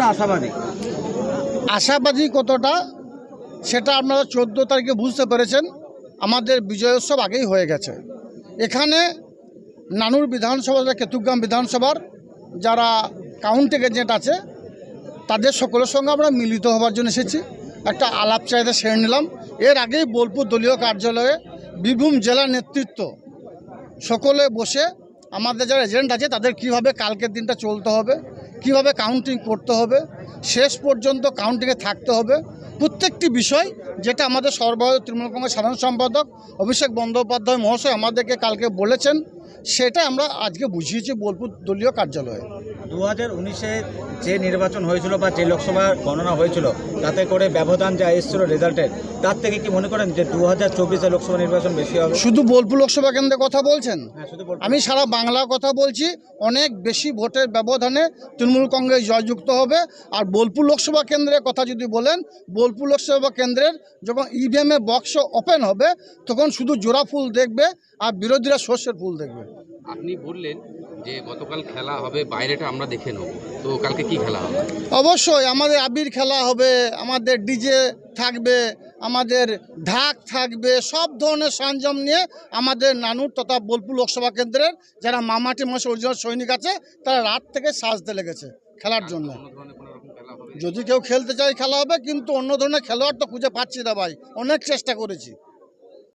কতটা আশাবাদী? আশাবাদী কতটা? সেটা আপনারা চোদ্দ তারিখে বুঝতে পেরেছেন। আমাদের বিজয়োৎসব আগেই হয়ে গেছে। এখানে নানুর বিধানসভা কেতুগ্রাম বিধানসভার যারা কাউন্টিং এজেন্ট আছে, তাদের সকলের সঙ্গে আমরা মিলিত হওয়ার জন্য এসেছি। একটা আলাপ চাহিদা সেরে নিলাম। এর আগেই বোলপুর দলীয় কার্যালয়ে বীরভূম জেলা নেতৃত্ব সকলে বসে আমাদের যারা এজেন্ট আছে, তাদের কীভাবে কালকের দিনটা চলতে হবে কীভাবে কাউন্টিং করতে হবে, শেষ পর্যন্ত কাউন্টিংয়ে থাকতে হবে। প্রত্যেকটি বিষয় যেটা আমাদের সর্বভারতীয় তৃণমূল কংগ্রেস সাধারণ সম্পাদক অভিষেক বন্দ্যোপাধ্যায় মহাশয় আমাদেরকে কালকে বলেছেন সেটা আমরা আজকে বুঝিয়েছি বোলপুর দলীয় কার্যালয়ে। দু হাজার উনিশে যে নির্বাচন হয়েছিল বা যে লোকসভা গণনা হয়েছিল তাতে করে ব্যবধান যা এসেছিল রেজাল্টের তার থেকে কি মনে করেন যে দু হাজার চব্বিশে লোকসভা নির্বাচন বেশি হবে? শুধু বোলপুর লোকসভা কেন্দ্রে কথা বলছেন? হ্যাঁ। আমি সারা বাংলা কথা বলছি অনেক বেশি ভোটের ব্যবধানে তৃণমূল কংগ্রেস জয়যুক্ত হবে। আর বোলপুর লোকসভা কেন্দ্রের কথা যদি বলেন বোলপুর লোকসভা কেন্দ্রের যখন ইভিএমে বক্স ওপেন হবে তখন শুধু জোড়া ফুল দেখবে আর বিরোধীরা সর্ষের ফুল দেখবে। আপনি বললেন যে গতকাল খেলা হবে বাইরেটা আমরা দেখে নেব। তো কালকে কি খেলা হবে? অবশ্যই আমাদের আবির খেলা হবে আমাদের ডিজে থাকবে আমাদের ঢাক থাকবে সব ধরনের সরঞ্জাম নিয়ে আমাদের নানুর তথা বোলপুর লোকসভা কেন্দ্রের যারা মামাটি মাসে অরিজিনাল সৈনিক আছে তারা রাত থেকে সাজতে লেগেছে খেলার জন্য। যদি কেউ খেলতে চায় খেলা হবে কিন্তু অন্য ধরনের খেলোয়াড় তো খুঁজে পাচ্ছি না ভাই অনেক চেষ্টা করেছি।